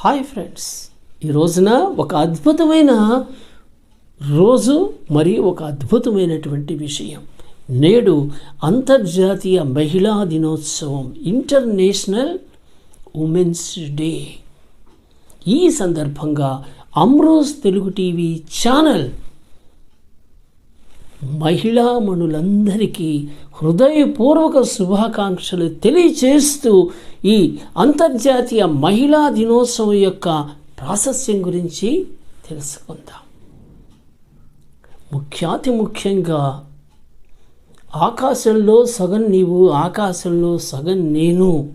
Hi friends ఈ రోజున ఒక అద్భుతమైన రోజు మరియు ఒక అద్భుతమైనటువంటి విషయం. నేడు అంతర్జాతీయ మహిళా దినోత్సవం ఇంటర్నేషనల్ ఉమెన్స్ డే ఈ సందర్భంగా అమ్రోజ్ తెలుగు టీవీ ఛానల్ మహిళామణులందరికీ హృదయపూర్వక శుభాకాంక్షలు తెలియచేస్తూ ఈ అంతర్జాతీయ మహిళా దినోత్సవం యొక్క ప్రాశస్యం గురించి తెలుసుకుందాం. ముఖ్యాతి ముఖ్యంగా ఆకాశంలో సగం నీవు ఆకాశంలో సగం నేను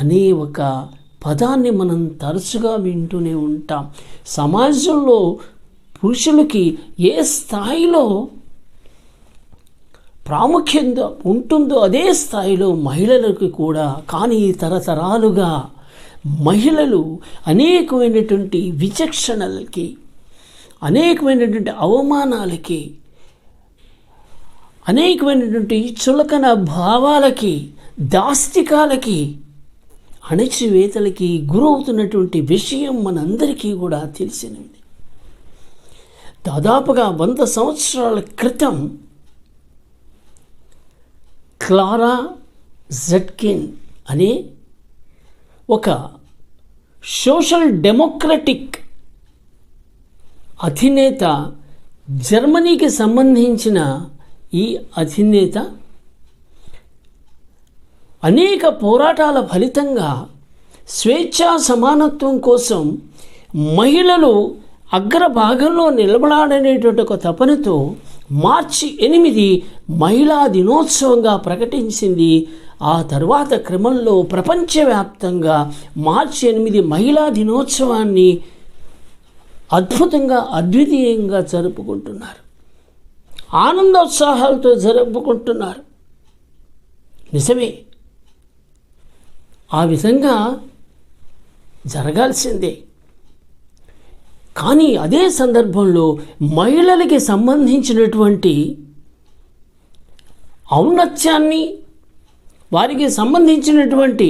అనే ఒక పదాన్ని మనం తరచుగా వింటూనే ఉంటాం. సమాజంలో పురుషులకి ఏ స్థాయిలో ప్రాముఖ్యత ఉంటుందో అదే స్థాయిలో మహిళలకు కూడా కానీ తరతరాలుగా మహిళలు అనేకమైనటువంటి విచక్షణలకి అనేకమైనటువంటి అవమానాలకి అనేకమైనటువంటి చులకన భావాలకి దాస్తికాలకి అణచివేతలకి గురవుతున్నటువంటి విషయం మనందరికీ కూడా తెలిసినది. దాదాపుగా వంద సంవత్సరాల క్రితం క్లారా జెట్కిన్ అనే ఒక సోషల్ డెమోక్రటిక్ అధినేత జర్మనీకి సంబంధించిన ఈ అధినేత అనేక పోరాటాల ఫలితంగా స్వేచ్ఛా సమానత్వం కోసం మహిళలు అగ్రభాగంలో నిలబడాలనేటువంటి ఒక తపనతో మార్చి ఎనిమిది మహిళా దినోత్సవంగా ప్రకటించింది. ఆ తర్వాత క్రమంలో ప్రపంచవ్యాప్తంగా మార్చి ఎనిమిది మహిళా దినోత్సవాన్ని అద్భుతంగా అద్వితీయంగా జరుపుకుంటున్నారు. ఆనందోత్సాహాలతో జరుపుకుంటున్నారు. నిజమే. ఆ విధంగా జరగాల్సిందే. కానీ అదే సందర్భంలో మహిళలకి సంబంధించినటువంటి ఔన్నత్యాన్ని వారికి సంబంధించినటువంటి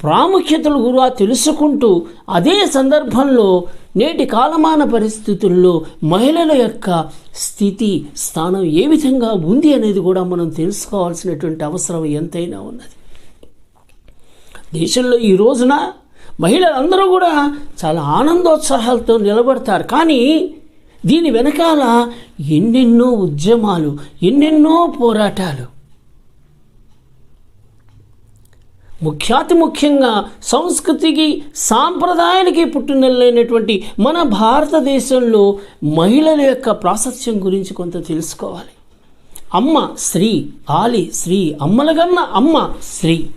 ప్రాముఖ్యతలు కూడా తెలుసుకుంటూ అదే సందర్భంలో నేటి కాలమాన పరిస్థితుల్లో మహిళల యొక్క స్థితి స్థానం ఏ విధంగా ఉంది అనేది కూడా మనం తెలుసుకోవాల్సినటువంటి అవసరం ఎంతైనా ఉన్నది. దేశంలో ఈ రోజున మహిళలందరూ కూడా చాలా ఆనందోత్సాహాలతో నిలబడతారు. కానీ దీని వెనకాల ఎన్నెన్నో ఉద్యమాలు ఎన్నెన్నో పోరాటాలు. ముఖ్యాతి ముఖ్యంగా సంస్కృతికి సాంప్రదాయానికి పుట్టినలైనటువంటి మన భారతదేశంలో మహిళల యొక్క ప్రాశస్త్యం గురించి కొంత తెలుసుకోవాలి. అమ్మ స్త్రీ ఆలి స్త్రీ అమ్మలగన్న అమ్మ స్త్రీ.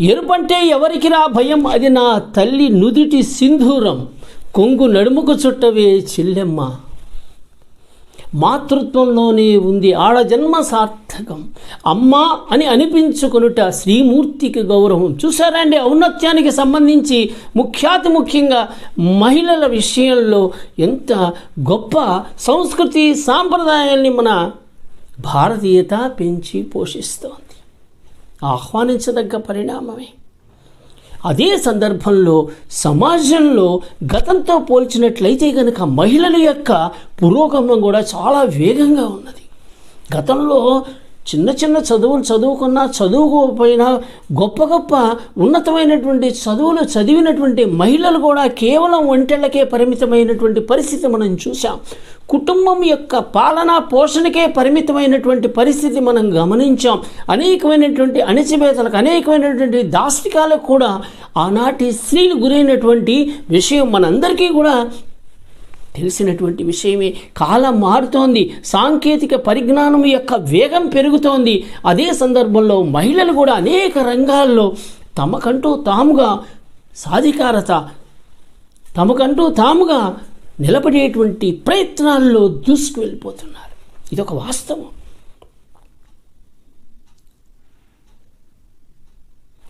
ఎరుపంటే ఎవరికిరా భయం? అది నా తల్లి నుదిటి సింధూరం. కొంగు నడుముకు చుట్టవే చెల్లెమ్మ. మాతృత్వంలోనే ఉంది ఆడ జన్మ సార్థకం. అమ్మ అని అనిపించుకొనుట శ్రీమూర్తికి గౌరవం. చూసారండి ఔన్నత్యానికి సంబంధించి ముఖ్యాతి ముఖ్యంగా మహిళల విషయంలో ఎంత గొప్ప సంస్కృతి సాంప్రదాయాల్ని మన భారతీయత పెంచి పోషిస్తోంది. ఆహ్వానించదగ్గ పరిణామమే. అదే సందర్భంలో సమాజంలో గతంతో పోల్చినట్లయితే కనుక మహిళల యొక్క పురోగమనం కూడా చాలా వేగంగా ఉన్నది. గతంలో చిన్న చిన్న చదువులు చదువుకున్నా చదువుకోకపోయినా గొప్ప గొప్ప ఉన్నతమైనటువంటి చదువులు చదివినటువంటి మహిళలు కూడా కేవలం ఒంటెళ్ళకే పరిమితమైనటువంటి పరిస్థితి మనం చూసాం కుటుంబం యొక్క పాలన పోషణకే పరిమితమైనటువంటి పరిస్థితి మనం గమనించాం. అనేకమైనటువంటి అణచివేతలకు అనేకమైనటువంటి దాస్తికాలకు కూడా ఆనాటి స్త్రీలు గురైనటువంటి విషయం మనందరికీ కూడా తెలిసినటువంటి విషయమే. కాలం మారుతోంది. సాంకేతిక పరిజ్ఞానం యొక్క వేగం పెరుగుతోంది. అదే సందర్భంలో మహిళలు కూడా అనేక రంగాల్లో తమకంటూ తాముగా సాధికారత తమకంటూ తాముగా నిలబడేటువంటి ప్రయత్నాల్లో దూసుకు వెళ్ళిపోతున్నారు. ఇదొక వాస్తవం.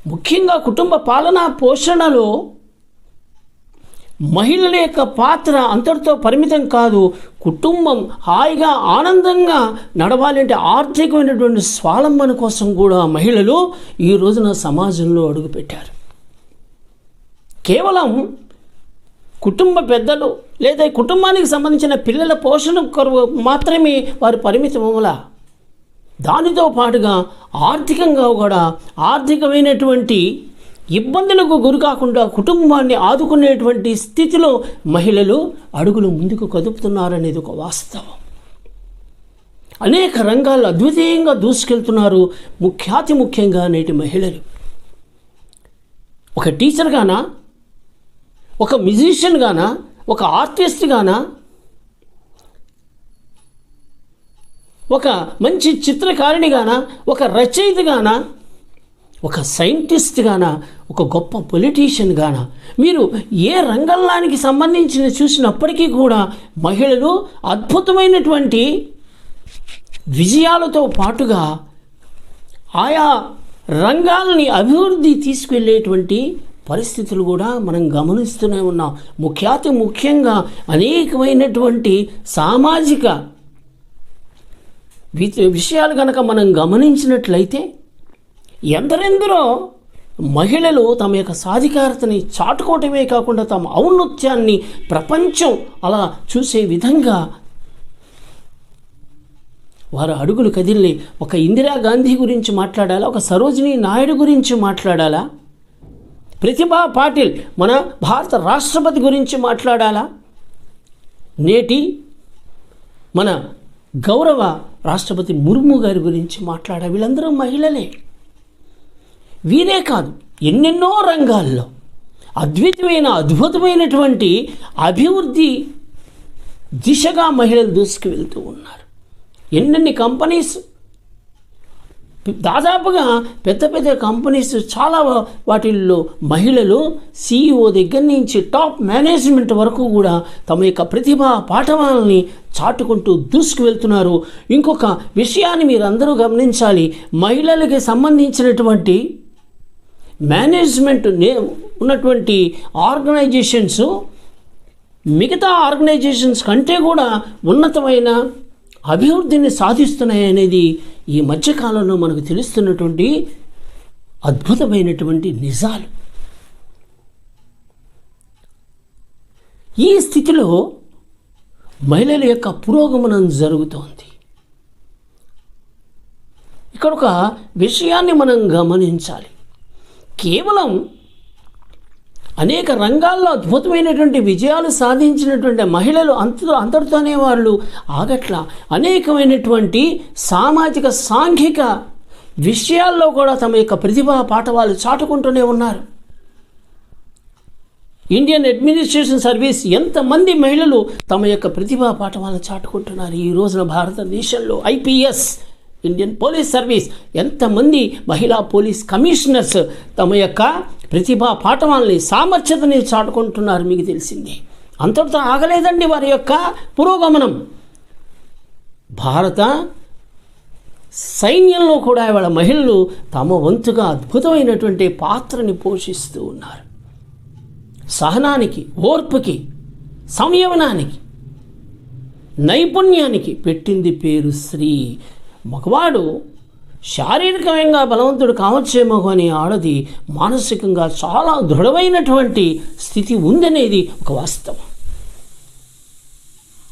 ముఖ్యంగా కుటుంబ పాలన పోషణలో మహిళల యొక్క పాత్ర అంతటితో పరిమితం కాదు కుటుంబం హాయిగా ఆనందంగా నడవాలంటే ఆర్థికమైనటువంటి స్వాలంబన కోసం కూడా మహిళలు ఈ రోజున సమాజంలో అడుగుపెట్టారు. కేవలం కుటుంబ పెద్దలు లేదా కుటుంబానికి సంబంధించిన పిల్లల పోషణ కొరకు మాత్రమే వారు వల్ల దానితో పాటుగా ఆర్థికంగా కూడా ఆర్థికమైనటువంటి ఇబ్బందులకు గురి కాకుండా కుటుంబాన్ని ఆదుకునేటువంటి స్థితిలో మహిళలు అడుగులు ముందుకు కదుపుతున్నారనేది ఒక వాస్తవం. అనేక రంగాల్లో అద్వితీయంగా దూసుకెళ్తున్నారు ముఖ్యాతి ముఖ్యంగా నేటి మహిళలు. ఒక టీచర్గానా ఒక మ్యూజిషియన్గానా ఒక ఆర్టిస్ట్గానా ఒక మంచి చిత్రకారిణిగానా ఒక రచయితగానా ఒక సైంటిస్ట్గాన ఒక గొప్ప పొలిటీషియన్గానా మీరు ఏ రంగంలానికి సంబంధించిన చూసినప్పటికీ కూడా మహిళలు అద్భుతమైనటువంటి విజయాలతో పాటుగా ఆయా రంగాలని అభివృద్ధి తీసుకెళ్ళేటువంటి పరిస్థితులు కూడా మనం గమనిస్తూనే ఉన్నాం. ముఖ్యాతి ముఖ్యంగా అనేకమైనటువంటి సామాజిక విషయాలు కనుక మనం గమనించినట్లయితే ఎందరెందరో మహిళలు తమ యొక్క సాధికారతని చాటుకోవటమే కాకుండా తమ ఔన్నత్యాన్ని ప్రపంచం అలా చూసే విధంగా వారు అడుగులు కదిలి ఒక ఇందిరాగాంధీ గురించి మాట్లాడాలా? ఒక సరోజిని నాయుడు గురించి మాట్లాడాలా? ప్రతిభా పాటిల్ మన భారత రాష్ట్రపతి గురించి మాట్లాడాలా? నేటి మన గౌరవ రాష్ట్రపతి ముర్ము గారి గురించి మాట్లాడా? వీళ్ళందరూ మహిళలే. వీరే కాదు ఎన్నెన్నో రంగాల్లో అద్వితమైన అద్భుతమైనటువంటి అభివృద్ధి దిశగా మహిళలు దూసుకు వెళ్తూ ఉన్నారు. ఎన్నెన్ని కంపెనీస్ దాదాపుగా పెద్ద పెద్ద కంపెనీస్ చాలా వాటిల్లో మహిళలు సీఈఓ దగ్గర నుంచి టాప్ మేనేజ్మెంట్ వరకు కూడా తమ యొక్క ప్రతిభా పాఠవాలని చాటుకుంటూ దూసుకు వెళ్తున్నారు ఇంకొక విషయాన్ని మీరందరూ గమనించాలి. మహిళలకి సంబంధించినటువంటి మేనేజ్మెంట్ నే ఉన్నటువంటి ఆర్గనైజేషన్స్ మిగతా ఆర్గనైజేషన్స్ కంటే కూడా ఉన్నతమైన అభివృద్ధిని సాధిస్తున్నాయి అనేది ఈ మధ్యకాలంలో మనకు తెలుస్తున్నటువంటి అద్భుతమైనటువంటి నిజాలు. ఈ స్థితిలో మహిళల యొక్క పురోగమనం జరుగుతోంది. ఇక్కడ ఒక విషయాన్ని మనం గమనించాలి. కేవలం అనేక రంగాల్లో అద్భుతమైనటువంటి విజయాలు సాధించినటువంటి మహిళలు అంత అంతటితోనే వాళ్ళు ఆగట్ల. అనేకమైనటువంటి సామాజిక సాంఘిక విషయాల్లో కూడా తమ యొక్క ప్రతిభా పాఠవాలు చాటుకుంటూనే ఉన్నారు. ఇండియన్ అడ్మినిస్ట్రేషన్ సర్వీస్ ఎంతమంది మహిళలు తమ యొక్క ప్రతిభా పాఠవాలను చాటుకుంటున్నారు ఈ రోజున భారతదేశంలో? ఐపీఎస్ ఇండియన్ పోలీస్ సర్వీస్ ఎంతమంది మహిళా పోలీస్ కమిషనర్స్ తమ యొక్క ప్రతిభా పాఠవాల్ని సామర్థ్యతని చాటుకుంటున్నారు మీకు తెలిసింది. అంతటితో ఆగలేదండి వారి యొక్క పురోగమనం. భారత సైన్యంలో కూడా ఇవాళ మహిళలు తమ వంతుగా అద్భుతమైనటువంటి పాత్రని పోషిస్తూ ఉన్నారు. సహనానికి ఓర్పుకి సంయమనానికి నైపుణ్యానికి పెట్టింది పేరు శ్రీ మగవాడు శారీరకంగా బలవంతుడు కావచ్చేమో కానీ ఆడది మానసికంగా చాలా దృఢమైనటువంటి స్థితి ఉందనేది ఒక వాస్తవం.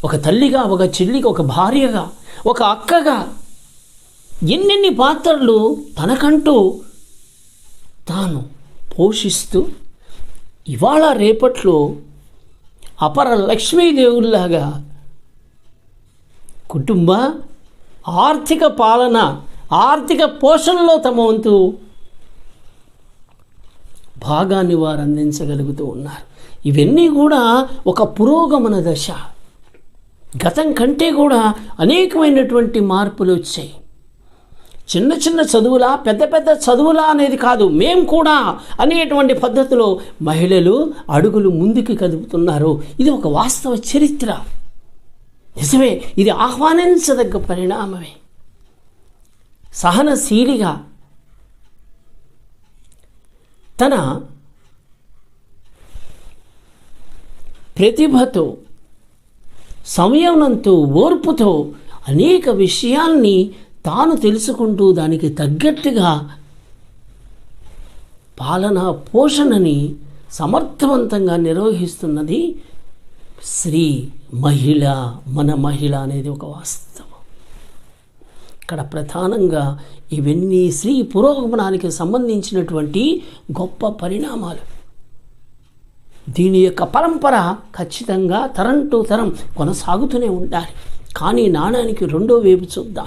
ఒక తల్లిగా ఒక చెల్లిగా ఒక భార్యగా ఒక అక్కగా ఎన్నెన్ని పాత్రలు తనకంటూ తాను పోషిస్తూ ఇవాళ రేపట్లో అపర లక్ష్మీదేవుల్లాగా కుటుంబ ఆర్థిక పాలన ఆర్థిక పోషణలో తమ వంతు భాగాన్ని వారు అందించగలుగుతూ ఉన్నారు. ఇవన్నీ కూడా ఒక పురోగమన దశ. గతం కంటే కూడా అనేకమైనటువంటి మార్పులు వచ్చాయి. చిన్న చిన్న చదువులా పెద్ద పెద్ద చదువులా అనేది కాదు మేం కూడా అనేటువంటి పద్ధతిలో మహిళలు అడుగులు ముందుకు కదుపుతున్నారు. ఇది ఒక వాస్తవ చరిత్ర. నిజమే ఇది ఆహ్వానించదగ్గ పరిణామమే. సహనశీలిగా తన ప్రతిభతో సంయమనంతో ఓర్పుతో అనేక విషయాల్ని తాను తెలుసుకుంటూ దానికి తగ్గట్టుగా పాలన పోషణని సమర్థవంతంగా నిర్వహిస్తున్నది స్త్రీ మహిళ మన మహిళ అనేది ఒక వాస్తవం. ఇక్కడ ప్రధానంగా ఇవన్నీ స్త్రీ పురోగమనానికి సంబంధించినటువంటి గొప్ప పరిణామాలు. దీని యొక్క పరంపర ఖచ్చితంగా తరం టు తరం కొనసాగుతూనే ఉండాలి. కానీ నాణానికి రెండో వైపు చూద్దాం.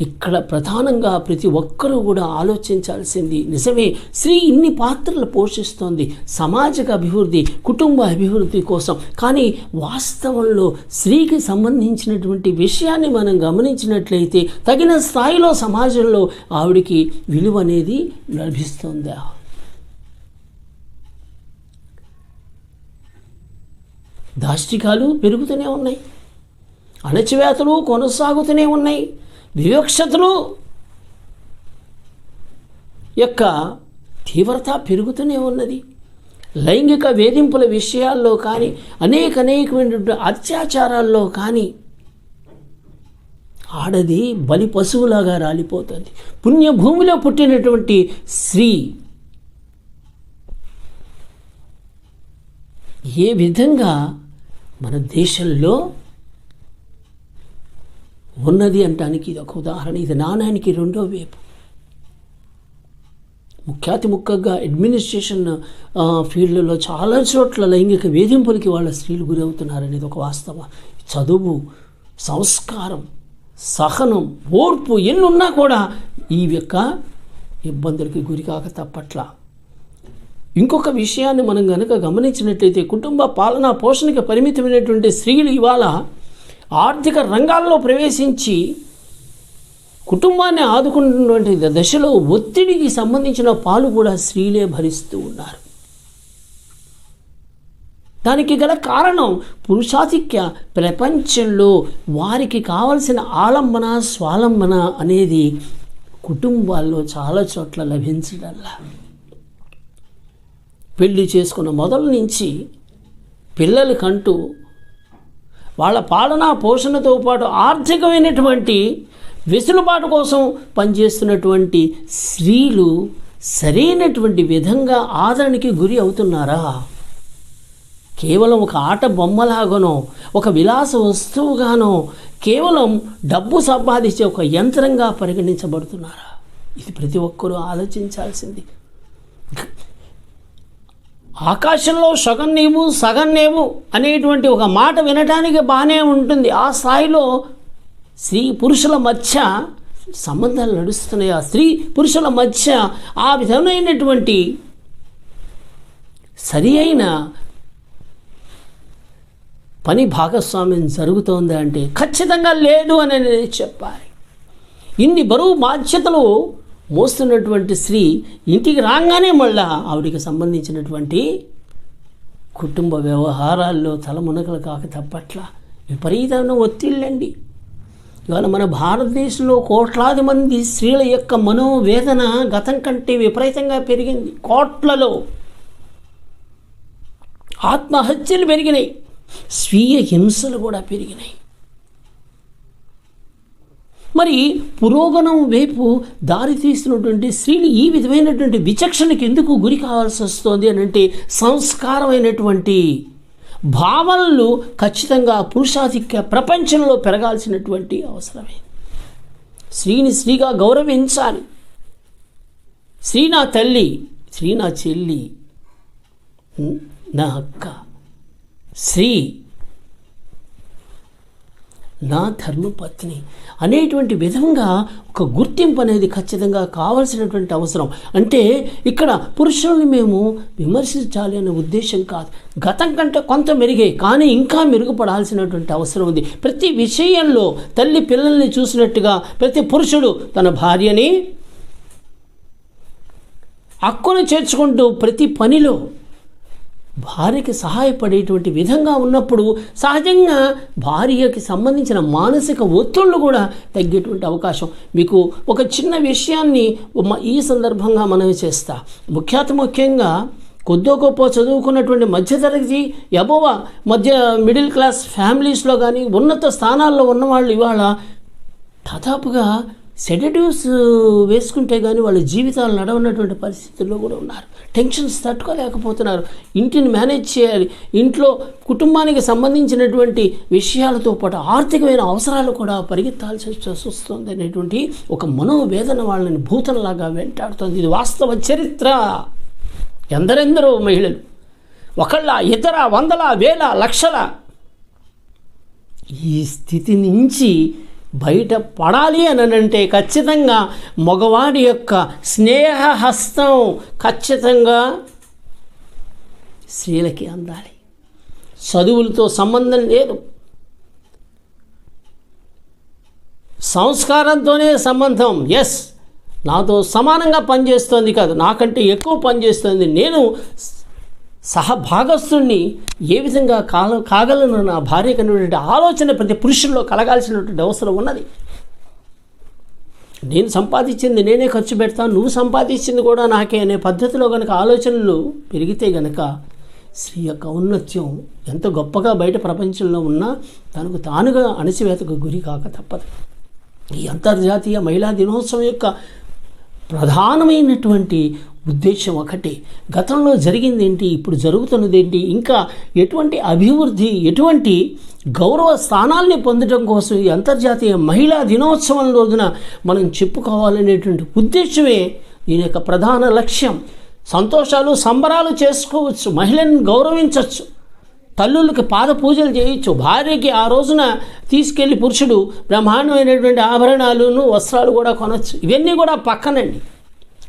ఇక్కడ ప్రధానంగా ప్రతి ఒక్కరూ కూడా ఆలోచించాల్సింది నిజమే. స్త్రీ ఇన్ని పాత్రలు పోషిస్తోంది. సమాజక అభివృద్ధి కుటుంబ అభివృద్ధి కోసం. కానీ వాస్తవంలో స్త్రీకి సంబంధించినటువంటి విషయాన్ని మనం గమనించినట్లయితే తగిన స్థాయిలో సమాజంలో ఆవిడికి విలువ అనేది లభిస్తుందా. దాష్టికాలు పెరుగుతూనే ఉన్నాయి. అణచివేతలు కొనసాగుతూనే ఉన్నాయి. వివక్షతలు యొక్క తీవ్రత పెరుగుతూనే ఉన్నది. లైంగిక వేధింపుల విషయాల్లో కానీ అనేక అనేకమైనటువంటి అత్యాచారాల్లో కానీ ఆడది బలి పశువులాగా రాలిపోతుంది. పుణ్యభూమిలో పుట్టినటువంటి స్త్రీ ఏ విధంగా మన దేశంలో ఉన్నది అంటానికి ఇది ఒక ఉదాహరణ. ఇది నాణానికి రెండో వైపు. ముఖ్యాతి ముఖ్యంగా అడ్మినిస్ట్రేషన్ ఫీల్డ్లో చాలా చోట్ల లైంగిక వేధింపులకి వాళ్ళ స్త్రీలు గురవుతున్నారనేది ఒక వాస్తవం. చదువు సంస్కారం సహనం ఓర్పు ఎన్నున్నా కూడా ఈ యొక్క ఇబ్బందులకి గురికాక తప్పట్ల ఇంకొక విషయాన్ని మనం కనుక గమనించినట్లయితే కుటుంబ పాలన పోషణకి పరిమితమైనటువంటి స్త్రీలు ఇవాళ ఆర్థిక రంగాల్లో ప్రవేశించి కుటుంబాన్ని ఆదుకున్నటువంటి దశలో ఒత్తిడికి సంబంధించిన పాలు కూడా స్త్రీలే భరిస్తూ ఉన్నారు. దానికి గల కారణం పురుషాధిక్య ప్రపంచంలో వారికి కావలసిన ఆలంబన స్వాలంబన అనేది కుటుంబాల్లో చాలా చోట్ల లభించడల్లా పెళ్ళి చేసుకున్న మొదలు నుంచి పిల్లలకంటూ వాళ్ళ పాలన పోషణతో పాటు ఆర్థికమైనటువంటి వెసులుబాటు కోసం పనిచేస్తున్నటువంటి స్త్రీలు సరైనటువంటి విధంగా ఆదరణకి గురి అవుతున్నారా? కేవలం ఒక ఆట బొమ్మలాగానో ఒక విలాస వస్తువుగానో కేవలం డబ్బు సంపాదించే ఒక యంత్రంగా పరిగణించబడుతున్నారా? ఇది ప్రతి ఒక్కరూ ఆలోచించాల్సింది. ఆకాశంలో సగం నీవు సగం నేవు అనేటువంటి ఒక మాట వినటానికి బాగానే ఉంటుంది. ఆ స్థాయిలో స్త్రీ పురుషుల మధ్య సంబంధాలు నడుస్తున్నాయి. ఆ స్త్రీ పురుషుల మధ్య ఆ విధమైనటువంటి సరి అయిన పని భాగస్వామ్యం జరుగుతోంది అంటే ఖచ్చితంగా లేదు అని నేను చెప్పాలి. ఇన్ని బరువు బాధ్యతలు మోస్తున్నటువంటి స్త్రీ ఇంటికి రాగానే మళ్ళా ఆవిడికి సంబంధించినటువంటి కుటుంబ వ్యవహారాల్లో తలమునకలు కాక తప్పట్ల విపరీతమైన ఒత్తిళ్ళండి. ఇవాళ మన భారతదేశంలో కోట్లాది మంది స్త్రీల యొక్క మనోవేదన గతం కంటే విపరీతంగా పెరిగింది. కోట్లలో ఆత్మహత్యలు పెరిగినాయి. స్వీయ హింసలు కూడా పెరిగినాయి. మరి పురోగమనం వైపు దారి తీస్తున్నటువంటి స్త్రీలు ఈ విధమైనటువంటి విచక్షణకి ఎందుకు గురి కావాల్సి వస్తుంది అని అంటే సంస్కారమైనటువంటి భావనలు ఖచ్చితంగా పురుషాధిక్య ప్రపంచంలో పెరగాల్సినటువంటి అవసరమే. స్త్రీని స్త్రీగా గౌరవించాలి. స్త్రీ నా తల్లి స్త్రీ నా చెల్లి నా అక్క. స్త్రీ నా ధర్మపత్ని అనేటువంటి విధంగా ఒక గుర్తింపు అనేది ఖచ్చితంగా కావాల్సినటువంటి అవసరం. అంటే ఇక్కడ పురుషుల్ని మేము విమర్శించాలి అనే ఉద్దేశం కాదు. గతం కంటే కొంత మెరుగే కానీ ఇంకా మెరుగుపడాల్సినటువంటి అవసరం ఉంది. ప్రతి విషయంలో తల్లి పిల్లల్ని చూసినట్టుగా ప్రతి పురుషుడు తన భార్యని హక్కును చేర్చుకుంటూ ప్రతి పనిలో భార్యకి సహాయపడేటువంటి విధంగా ఉన్నప్పుడు సహజంగా భార్యకి సంబంధించిన మానసిక ఒత్తిళ్ళు కూడా తగ్గేటువంటి అవకాశం. మీకు ఒక చిన్న విషయాన్ని ఈ సందర్భంగా మనవి చేస్తా. ముఖ్యాత ముఖ్యంగా కొద్దో గొప్ప చదువుకున్నటువంటి మధ్యతరగతి ఎబోవ మధ్య మిడిల్ క్లాస్ ఫ్యామిలీస్లో కానీ ఉన్నత స్థానాల్లో ఉన్నవాళ్ళు ఇవాళ దాదాపుగా సెడటివ్స్ వేసుకుంటే కానీ వాళ్ళ జీవితాలు నడవనటువంటి పరిస్థితుల్లో కూడా ఉన్నారు. టెన్షన్స్ తట్టుకోలేకపోతున్నారు. ఇంటిని మేనేజ్ చేయాలి. ఇంట్లో కుటుంబానికి సంబంధించినటువంటి విషయాలతో పాటు ఆర్థికమైన అవసరాలు కూడా పరిగెత్తాల్సి వస్తుంది అనేటువంటి ఒక మనోవేదన వాళ్ళని భూతంలాగా వెంటాడుతుంది. ఇది వాస్తవ చరిత్ర. ఎందరెందరో మహిళలు. ఒకళ్ళ ఇతర వందల వేల లక్షల ఈ స్థితి నుంచి బయట పడాలి అని అంటే ఖచ్చితంగా మగవాడి యొక్క స్నేహహస్తం ఖచ్చితంగా స్త్రీలకి అందాలి. చదువులతో సంబంధం లేదు. సంస్కారంతోనే సంబంధం. ఎస్ నాతో సమానంగా పనిచేస్తోంది కాదు. నాకంటే ఎక్కువ పనిచేస్తుంది. నేను సహభాగస్తుణ్ణి ఏ విధంగా కాల కాగలను నా భార్య కనేటువంటి ఆలోచన ప్రతి పురుషుల్లో కలగాల్సినటువంటి అవసరం ఉన్నది. నేను సంపాదించింది నేనే ఖర్చు పెడతాను నువ్వు సంపాదించింది కూడా నాకే అనే పద్ధతిలో కనుక ఆలోచనలు పెరిగితే గనక స్త్రీ యొక్క ఔన్నత్యం ఎంత గొప్పగా బయట ప్రపంచంలో ఉన్నా తనకు తానుగా అణచివేతకు గురి కాక తప్పదు. ఈ అంతర్జాతీయ మహిళా దినోత్సవం యొక్క ప్రధానమైనటువంటి ఉద్దేశం ఒకటే. గతంలో జరిగింది ఏంటి ఇప్పుడు జరుగుతున్నది ఏంటి ఇంకా ఎటువంటి అభివృద్ధి ఎటువంటి గౌరవ స్థానాల్ని పొందడం కోసం ఈ అంతర్జాతీయ మహిళా దినోత్సవం రోజున మనం చెప్పుకోవాలనేటువంటి ఉద్దేశమే దీని యొక్క ప్రధాన లక్ష్యం. సంతోషాలు సంబరాలు చేసుకోవచ్చు మహిళను గౌరవించవచ్చు తల్లులకి పాద పూజలు చేయొచ్చు భార్యకి ఆ రోజున తీసుకెళ్ళి పురుషుడు బ్రహ్మాండమైనటువంటి ఆభరణాలును వస్త్రాలు కూడా కొనవచ్చు ఇవన్నీ కూడా పక్కనండి.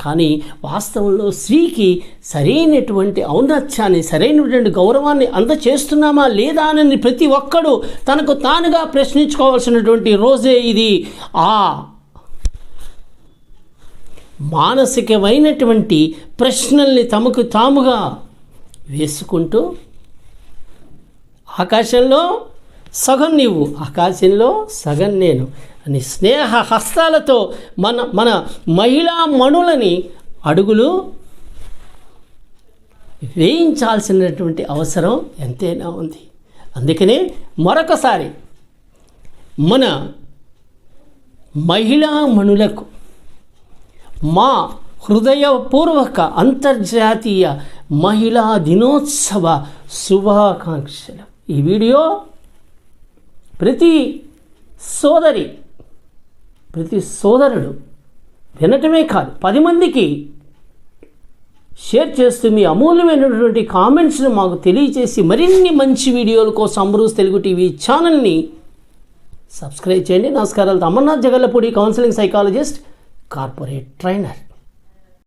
కానీ వాస్తవంలో స్త్రీకి సరైనటువంటి ఔన్నత్యాన్ని సరైనటువంటి గౌరవాన్ని అందచేస్తున్నామా లేదా అని ప్రతి ఒక్కడు తనకు తానుగా ప్రశ్నించుకోవాల్సినటువంటి రోజే ఇది. ఆ మానసికమైనటువంటి ప్రశ్నల్ని తమకు తాముగా వేసుకుంటూ ఆకాశంలో సగం నీవు ఆకాశంలో సగం నేను అని స్నేహ హస్తాలతో మన మన మహిళా మణులని అడుగులు వేయించాల్సినటువంటి అవసరం ఎంతైనా ఉంది. అందుకనే మరొకసారి మన మహిళా మణులకు మా హృదయపూర్వక అంతర్జాతీయ మహిళా దినోత్సవ శుభాకాంక్షలు. ఈ వీడియో ప్రతి సోదరి ప్రతి సోదరుడు వినటమే కాదు పది మందికి షేర్ చేస్తూ మీ అమూల్యమైనటువంటి కామెంట్స్ను మాకు తెలియజేసి మరిన్ని మంచి వీడియోల కోసం అమరూస్ తెలుగు టీవీ ఛానల్ని సబ్స్క్రైబ్ చేయండి. నమస్కారాలు. Amarnath Jagallapudi counselling psychologist corporate trainer.